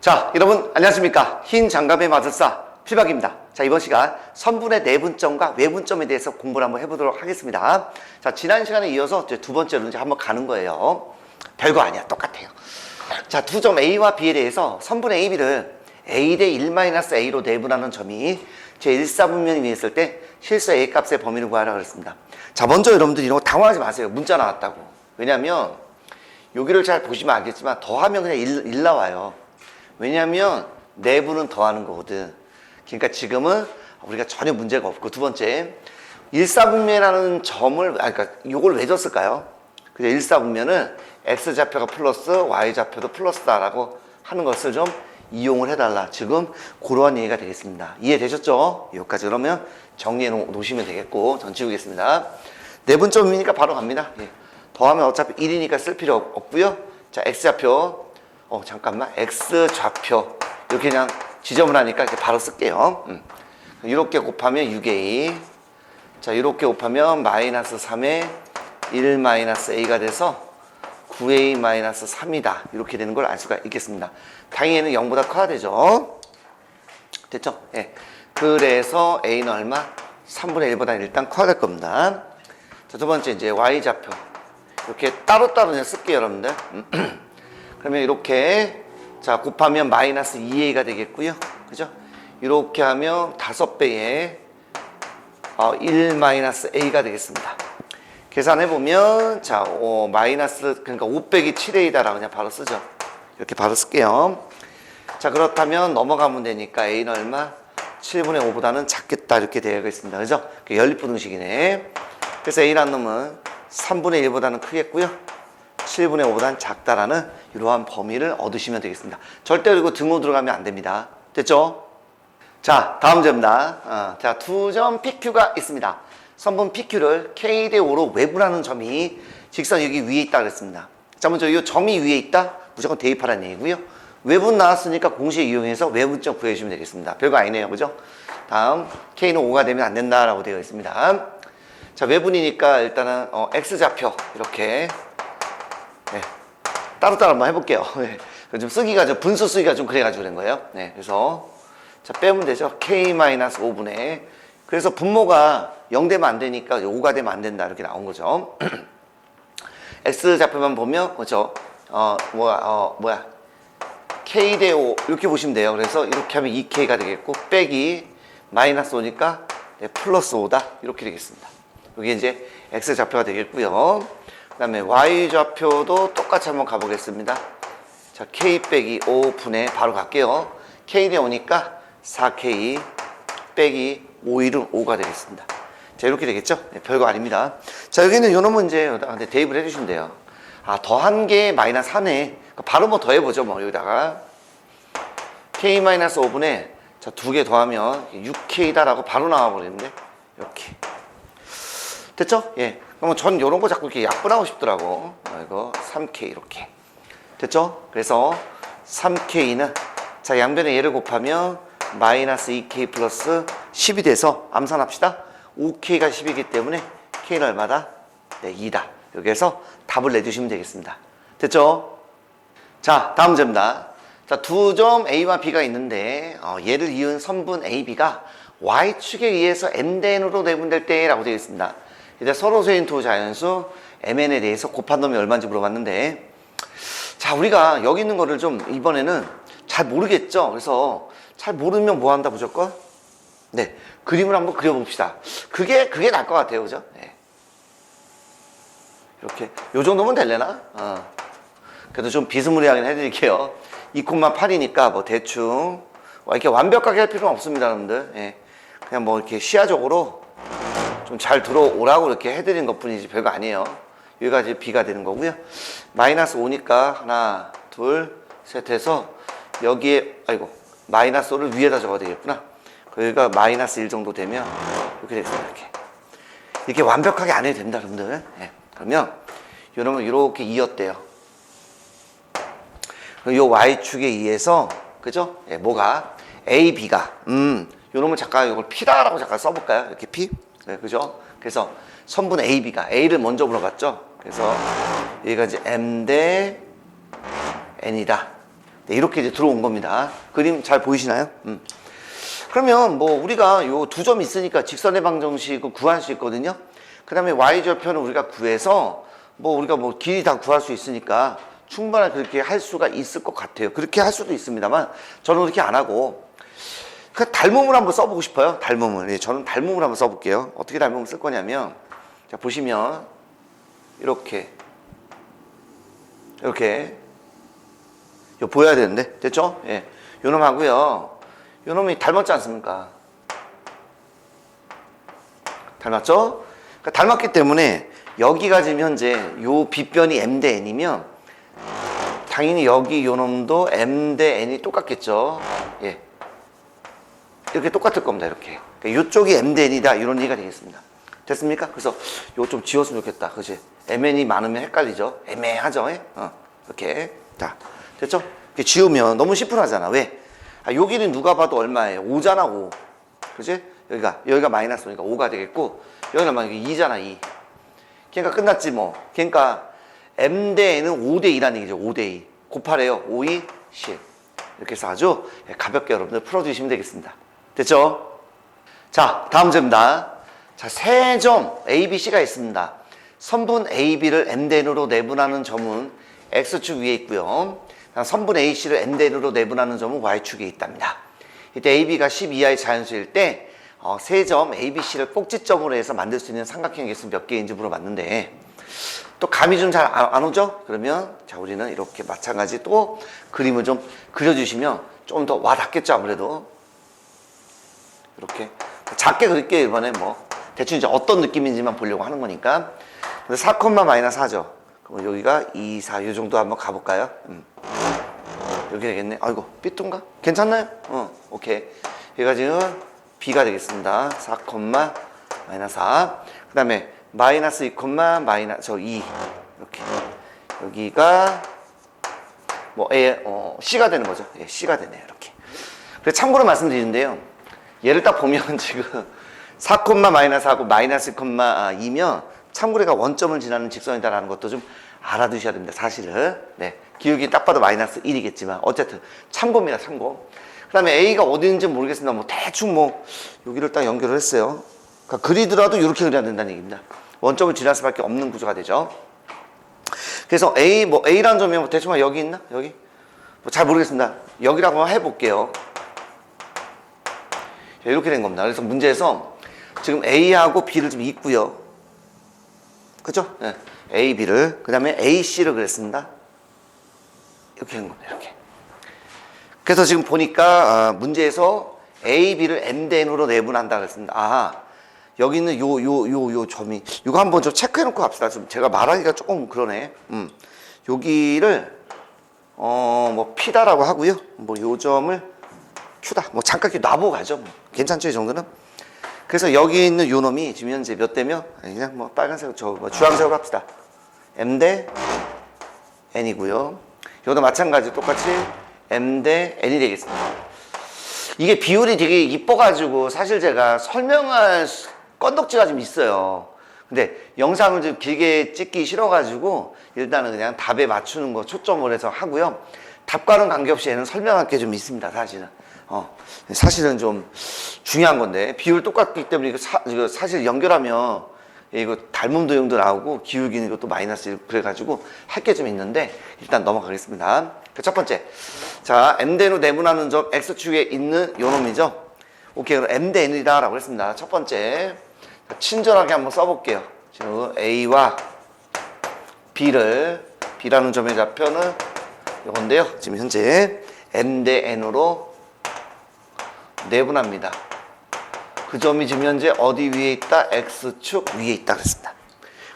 자, 여러분 안녕하십니까? 흰 장갑의 마술사 필박입니다. 자, 이번 시간 선분의 내분점과 외분점에 대해서 공부를 한번 해보도록 하겠습니다. 자, 지난 시간에 이어서 이제 두 번째로 이제 한번 가는 거예요. 별거 아니야. 똑같아요. 자, 두 점 A와 B에 대해서 선분의 A, B를 A 대 1-A로 내분하는 점이 제 1사분면이 위에 있을 때 실수 A 값의 범위를 구하라 그랬습니다. 자, 먼저 여러분들 이런 거 당황하지 마세요. 문자 나왔다고. 왜냐면 여기를 잘 보시면 알겠지만 더하면 그냥 1, 1 나와요. 왜냐하면 내부는 더하는 거거든. 그러니까 지금은 우리가 전혀 문제가 없고 두 번째 일사분면이라는 점을 아 그러니까 이걸 왜 줬을까요? 그죠? 일사분면은 x 좌표가 플러스 y 좌표도 플러스다라고 하는 것을 좀 이용을 해달라. 지금 그러한 얘기가 되겠습니다. 이해되셨죠? 여기까지 그러면 정리해 놓- 놓으시면 되겠고 전 지우겠습니다. 내분점이니까 바로 갑니다. 예. 더하면 어차피 1이니까 쓸 필요 없- 없고요. 자, x 좌표 어 잠깐만. X 좌표. 이렇게 그냥 지점을 하니까 이렇게 바로 쓸게요. 음. 이렇게 곱하면 6a 자 이렇게 곱하면 마이너스 3에 1 마이너스 a가 돼서 9a 마이너스 3이다. 이렇게 되는 걸 알 수가 있겠습니다. 당연히 0보다 커야 되죠. 됐죠? 예. 그래서 a는 얼마? 3분의 1보다 일단 커야 될 겁니다. 자, 두 번째 이제 y 좌표. 이렇게 따로따로 그냥 쓸게요 여러분들 그러면 이렇게 자 곱하면 마이너스 2a가 되겠고요. 그죠? 이렇게 하면 다섯 배에 어, 1 마이너스 a가 되겠습니다. 계산해 보면 자 어, 마이너스 그러니까 5 빼기 7a다라고 그냥 바로 쓰죠. 이렇게 바로 쓸게요. 자 그렇다면 넘어가면 되니까 a는 얼마? 7분의 5보다는 작겠다. 이렇게 되어 있습니다. 그죠? 연립부등식이네. 그래서 a라는 놈은 3분의 1보다는 크겠고요 7분의 5보다는 작다라는 이러한 범위를 얻으시면 되겠습니다. 절대 그리고 등호 들어가면 안 됩니다. 됐죠? 자, 다음 점입니다. 어, 자, 두 점 PQ가 있습니다. 선분 PQ를 K 대 5로 외분하는 점이 직선 여기 위에 있다 그랬습니다. 자, 먼저 이 점이 위에 있다? 무조건 대입하라는 얘기고요. 외분 나왔으니까 공식 이용해서 외분점 구해주시면 되겠습니다. 별거 아니네요. 그죠? 다음, K는 5가 되면 안 된다라고 되어 있습니다. 자, 외분이니까 일단은 어, X좌표 이렇게 네. 따로따로 한번 해볼게요. 네. 좀 쓰기가 좀 분수 쓰기가 좀 그래가지고 그런 거예요. 네. 그래서 자 빼면 되죠. k-5분의 그래서 분모가 0 되면 안 되니까 5가 되면 안 된다 이렇게 나온 거죠. x 좌표만 보면 그렇죠. 어 뭐야 어 뭐야 k 대 5 이렇게 보시면 돼요. 그래서 이렇게 하면 2k가 되겠고 빼기 마이너스 5니까 네, 플러스 5다 이렇게 되겠습니다. 여기 이제 x 좌표가 되겠고요. 그 다음에 y 좌표도 똑같이 한번 가보겠습니다. 자, k 빼기 5분의 바로 갈게요. k 대 5니까 4k 빼기 5일은 5가 되겠습니다. 자, 이렇게 되겠죠? 네, 별거 아닙니다. 자, 여기는 요 놈은 이제 여기다가 이제 대입을 해주시면 돼요. 아, 더한 게 마이너스 4네. 바로 뭐 더해보죠, 뭐, 여기다가. k 마이너스 5분의 자, 두 개 더하면 6k다라고 바로 나와버리는데, 이렇게. 됐죠? 예. 그러면 전 이런 거 자꾸 이렇게 약분하고 싶더라고. 어, 이거 3K 이렇게. 됐죠? 그래서 3K는 자 양변에 얘를 곱하면 마이너스 2K 플러스 10이 돼서 암산합시다. 5K가 10이기 때문에 K는 얼마다? 네, 2다. 여기에서 답을 내주시면 되겠습니다. 됐죠? 자, 다음 점입니다. 자, 두 점 A와 B가 있는데 어, 얘를 이은 선분 AB가 Y축에 의해서 N대N으로 내분될 때라고 되어 있습니다. 이제 서로 세인 두 자연수 MN에 대해서 곱한 놈이 얼마인지 물어봤는데 자 우리가 여기 있는 거를 좀 이번에는 잘 모르겠죠? 그래서 잘 모르면 뭐 한다 무조건? 네 그림을 한번 그려봅시다. 그게 그게 나을 것 같아요 그죠? 네. 이렇게 요 정도면 될래나? 어. 그래도 좀 비스무리하게 해드릴게요. 2,8이니까 뭐 대충 와, 이렇게 완벽하게 할 필요는 없습니다 여러분들. 예. 그냥 뭐 이렇게 시야적으로 좀 잘 들어오라고 이렇게 해드린 것 뿐이지 별거 아니에요. 여기가 이제 B가 되는 거고요. 마이너스 5니까 하나, 둘, 셋 해서 여기에, 아이고, 마이너스 5를 위에다 적어야 되겠구나. 여기가 마이너스 1 정도 되면 이렇게 되겠습니다. 이렇게. 이렇게 완벽하게 안 해도 됩니다, 여러분들. 예. 그러면 이러면 이렇게 이었대요. 요 Y축에 의해서, 그죠? 예, 뭐가? A, B가, 음, 요놈을 잠깐 이걸 P다라고 잠깐 써볼까요? 이렇게 P? 네, 그죠? 그래서 선분 A, B가 A를 먼저 물어봤죠? 그래서 얘가 이제 M 대 N이다. 네, 이렇게 이제 들어온 겁니다. 그림 잘 보이시나요? 음. 그러면 뭐 우리가 요 두 점 있으니까 직선의 방정식을 구할 수 있거든요. 그 다음에 y절편을 우리가 구해서 뭐 우리가 뭐 길이 다 구할 수 있으니까 충분히 그렇게 할 수가 있을 것 같아요. 그렇게 할 수도 있습니다만 저는 그렇게 안 하고 그 닮음을 한번 써보고 싶어요. 닮음을. 예, 저는 닮음을 한번 써볼게요. 어떻게 닮음을 쓸 거냐면 자 보시면 이렇게 이렇게 이거 보여야 되는데 됐죠? 예, 요 놈 하고요. 요 놈이 닮았지 않습니까? 닮았죠? 그러니까 닮았기 때문에 여기가 지금 현재 요 빗변이 m 대 n이면 당연히 여기 요 놈도 m 대 n이 똑같겠죠. 예. 이렇게 똑같을 겁니다. 이렇게. 그러니까 이쪽이 m 대 n이다 이런 얘기가 되겠습니다. 됐습니까? 그래서 이거 좀 지웠으면 좋겠다. 그지? mn이 많으면 헷갈리죠. 애매하죠. 예? 어, 이렇게. 자, 됐죠? 이렇게 지우면 너무 시큰하잖아. 왜? 아, 여기는 누가 봐도 얼마예요? 5잖아, 5. 그지? 여기가, 여기가 마이너스 오니까 5가 되겠고, 여기는 만약에 2잖아, 2. 그러니까 끝났지 뭐. 그러니까 m 대 n은 5대 2라는 얘기죠. 5대 2. 곱하래요. 5, 2, 10. 이렇게 해서 아주 가볍게 여러분들 풀어주시면 되겠습니다. 됐죠? 자, 다음 점입니다. 자, 세 점 A, B, C가 있습니다. 선분 A, B를 M 대 N으로 내분하는 점은 X축 위에 있고요. 선분 A, C를 M 대 N으로 내분하는 점은 Y축에 있답니다. 이때 A, B가 10 이하의 자연수일 때 어, 세점 A, B, C를 꼭지점으로 해서 만들 수 있는 삼각형의 개수는 몇 개인지 물어봤는데 또 감이 좀 잘 안 오죠? 그러면 자 우리는 이렇게 마찬가지 또 그림을 좀 그려주시면 좀 더 와닿겠죠 아무래도 이렇게 작게 그릴게요 이번에 뭐 대충 이제 어떤 느낌인지만 보려고 하는 거니까. 근데 4, 마이너스 4죠. 그럼 여기가 2, 4, 이 정도 한번 가볼까요? 음. 여기 되겠네. 아이고 삐뚤가? 괜찮나요? 어 오케이. 여기가 지금 B가 되겠습니다. 4, 마이너스 4 그 다음에 마이너스 2, 마이너스 저 2 이렇게. 여기가 뭐 A, 어, C가 되는 거죠. 예, C가 되네요. 이렇게. 참고로 말씀드리는데요 얘를 딱 보면 지금 4, 마이너스 하고 마이너스 2면 참고로가 원점을 지나는 직선이다라는 것도 좀 알아두셔야 됩니다. 사실은. 네. 기울기 딱 봐도 마이너스 1이겠지만 어쨌든 참고입니다. 참고. 그 다음에 A가 어디 있는지 모르겠습니다. 뭐 대충 뭐 여기를 딱 연결을 했어요. 그러니까 그리더라도 이렇게 그려야 된다는 얘기입니다. 원점을 지날 수밖에 없는 구조가 되죠. 그래서 A 뭐 A라는 점이 뭐 대충 여기 있나? 여기? 뭐 잘 모르겠습니다. 여기라고 해볼게요. 자, 이렇게 된 겁니다. 그래서 문제에서 지금 A하고 B를 좀 있고요. 그죠? 네. A, B를. 그 다음에 A, C를 그랬습니다. 이렇게 된 겁니다. 이렇게. 그래서 지금 보니까 아, 문제에서 A, B를 M 대 N으로 내분한다 그랬습니다. 아, 여기 있는 요, 요, 요, 요 점이, 이거 한번 좀 체크해 놓고 합시다. 좀 제가 말하기가 조금 그러네. 음. 여기를, 어, 뭐, P다라고 하고요. 뭐, 요 점을 Q다. 뭐, 잠깐 놔보고 가죠. 뭐. 괜찮죠, 이 정도는? 그래서 여기 있는 요 놈이 지금 현재 몇 대며? 그냥 뭐, 빨간색, 저, 뭐 주황색으로 합시다. M 대 N이고요. 여기도 마찬가지 똑같이 M 대 N이 되겠습니다. 이게 비율이 되게 이뻐가지고 사실 제가 설명할 수- 건덕지가 좀 있어요. 근데 영상을 좀 길게 찍기 싫어가지고 일단은 그냥 답에 맞추는 거 초점을 해서 하고요. 답과는 관계없이 얘는 설명할 게 좀 있습니다, 사실은. 어, 사실은 좀 중요한 건데 비율 똑같기 때문에 이거, 사, 이거 사실 연결하면 이거 닮음 도형도 나오고 기울기는 이것도 마이너스 1 그래가지고 할 게 좀 있는데 일단 넘어가겠습니다. 그 첫 번째 자 m대로 내분하는 점 x축에 있는 요 놈이죠. 오케이 그럼 m 대 n이다 라고 했습니다. 첫 번째 자, 친절하게 한번 써볼게요. 지금 a와 b를 b라는 점의 좌표는 요건데요. 지금 현재 m 대 n으로 내분합니다. 그 점이 지금 현재 어디 위에 있다? X축 위에 있다 그랬습니다.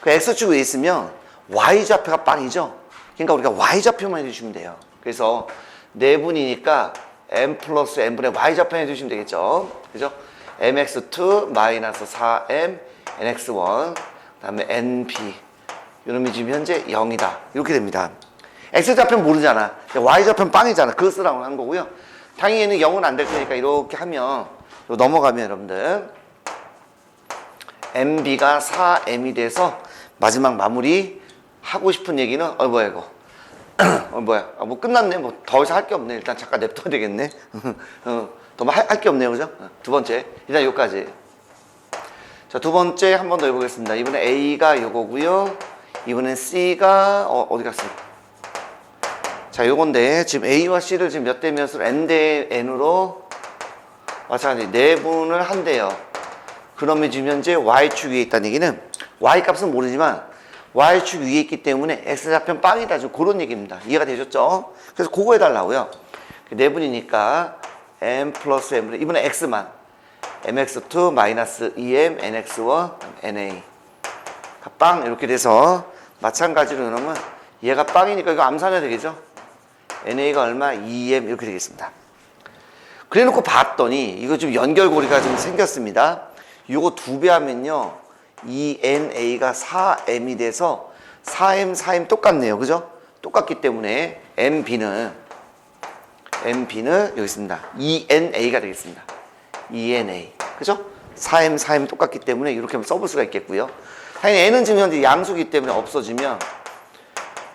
그 X축 위에 있으면 Y좌표가 빵이죠? 그러니까 우리가 Y좌표만 해주시면 돼요. 그래서 네분이니까 M 플러스 N분의 Y좌표 해주시면 되겠죠? 그죠? MX2 마이너스 4M NX1 그 다음에 NP 이놈이 지금 현재 0이다. 이렇게 됩니다. X좌표는 모르잖아. Y좌표는 빵이잖아. 그거 쓰라고 한 거고요. 당연히 0은 안 될 테니까 이렇게 하면 요 넘어가면 여러분들 MB가 4M이 돼서 마지막 마무리 하고 싶은 얘기는 어 뭐야 이거 어, 뭐야? 아, 뭐 끝났네. 뭐 더 이상 할 게 없네. 일단 잠깐 냅둬야 되겠네. 어, 더할 게 없네요, 그죠? 어, 두 번째. 일단 여기까지. 자, 두 번째 한 번 더 해보겠습니다. 이번에 A가 요거고요. 이번엔 C가 어, 어디 갔습니까? 자, 요건데 지금 A와 C를 지금 몇 대 몇으로 n 대 n으로 마찬가지 내분을 한대요. 그러면 지금 현재 y축 위에 있다는 얘기는 y 값은 모르지만 y축 위에 있기 때문에 x좌편 빵이다. 지금 그런 얘기입니다. 이해가 되셨죠? 그래서 그거 해달라고요. 내분이니까 m 플러스 m 이번에 x만 mx2 마이너스 2m nx1 na 빵 이렇게 돼서 마찬가지로 그러면 얘가 빵이니까 이거 암산해야 되겠죠? Na가 얼마? 2m 이렇게 되겠습니다. 그래 놓고 봤더니 이거 좀 연결고리가 좀 생겼습니다. 이거 두 배 하면요. 2na가 4m이 돼서 4m, 4m 똑같네요. 그죠? 똑같기 때문에 mb는 mb는 여기 있습니다. 2na가 되겠습니다. 2na. 그죠? 4m, 4m 똑같기 때문에 이렇게 하면 써볼 수가 있겠고요. 당연히 n은 지금 현재 양수기 때문에 없어지면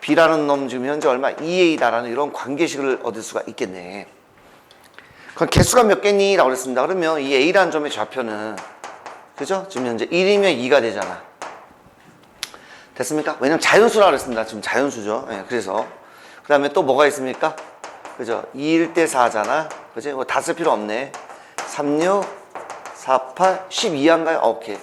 b라는 놈 지금 현재 얼마? 2a다라는 이런 관계식을 얻을 수가 있겠네. 그럼 개수가 몇 개니? 라고 그랬습니다. 그러면 이 A라는 점의 좌표는, 그죠? 지금 현재 1이면 2가 되잖아. 됐습니까? 왜냐면 자연수라고 그랬습니다. 지금 자연수죠. 예, 그래서. 그 다음에 또 뭐가 있습니까? 그죠? 2일 때 4잖아. 그지? 뭐 다 쓸 필요 없네. 3, 6, 4, 8, 12한가요? 오케이.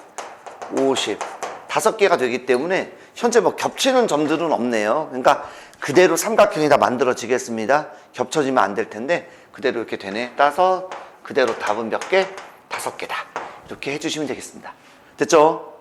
50. 다섯 개가 되기 때문에 현재 뭐 겹치는 점들은 없네요. 그러니까 그대로 삼각형이 다 만들어지겠습니다. 겹쳐지면 안 될 텐데 그대로 이렇게 되네. 따서 그대로 답은 몇 개? 다섯 개다. 이렇게 해주시면 되겠습니다. 됐죠?